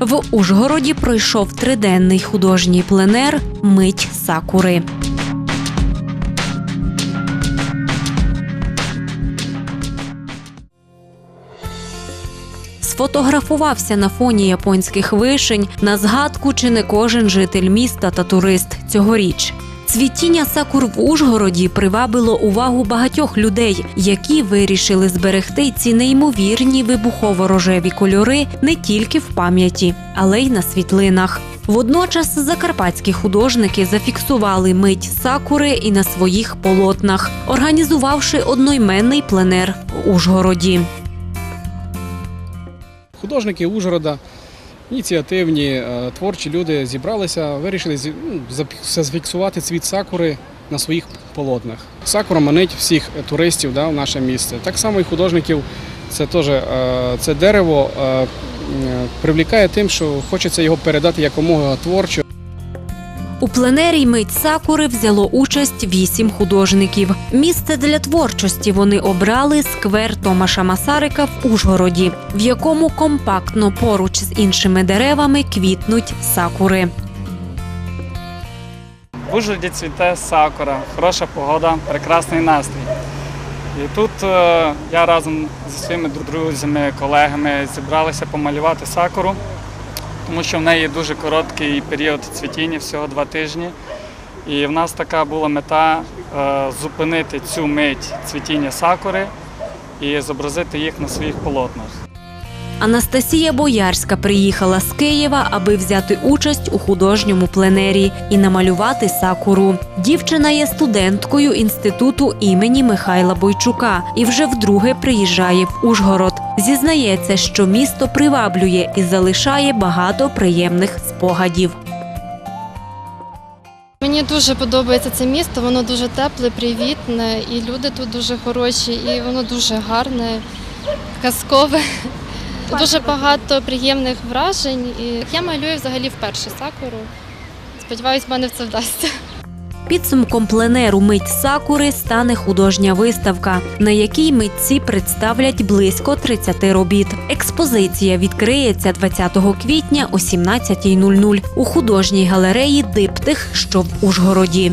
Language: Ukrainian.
В Ужгороді пройшов триденний художній пленер Мить сакури. Сфотографувався на фоні японських вишень на згадку чи не кожен житель міста та турист цьогоріч. Цвітіння сакур в Ужгороді привабило увагу багатьох людей, які вирішили зберегти ці неймовірні вибухово-рожеві кольори не тільки в пам'яті, але й на світлинах. Водночас закарпатські художники зафіксували мить сакури і на своїх полотнах, організувавши одноіменний пленер в Ужгороді. Художники Ужгорода, ініціативні, е, творчі люди зібралися, вирішили ну, зафіксувати цвіт сакури на своїх полотнах. Сакура манить всіх туристів в наше місце. Так само і художників. Це теж е, це дерево е, привлікає тим, що хочеться його передати якомога творчо. У пленері мить сакури взяло участь вісім художників. Місце для творчості вони обрали сквер Томаша Масарика в Ужгороді, в якому компактно поруч з іншими деревами квітнуть сакури. В Ужгороді цвіте сакура, хороша погода, прекрасний настрій. І тут е, я разом зі своїми друзями, колегами зібралися помалювати сакуру, тому що в неї дуже короткий період цвітіння, всього два тижні. І в нас така була мета е, зупинити цю мить цвітіння сакури і зобразити їх на своїх полотнах. Анастасія Боярська приїхала з Києва, аби взяти участь у художньому пленері і намалювати сакуру. Дівчина є студенткою інституту імені Михайла Бойчука і вже вдруге приїжджає в Ужгород. Зізнається, що місто приваблює і залишає багато приємних спогадів. Мені дуже подобається це місто, воно дуже тепле, привітне, і люди тут дуже хороші, і воно дуже гарне, казкове. Дуже багато приємних вражень. Я малюю взагалі вперше сакуру. Сподіваюсь, в мене це вдасться. Підсумком пленеру Мить сакури стане художня виставка, на якій митці представлять близько 30 робіт. Експозиція відкриється 20 квітня о 17.00 у художній галереї Диптих, що в Ужгороді.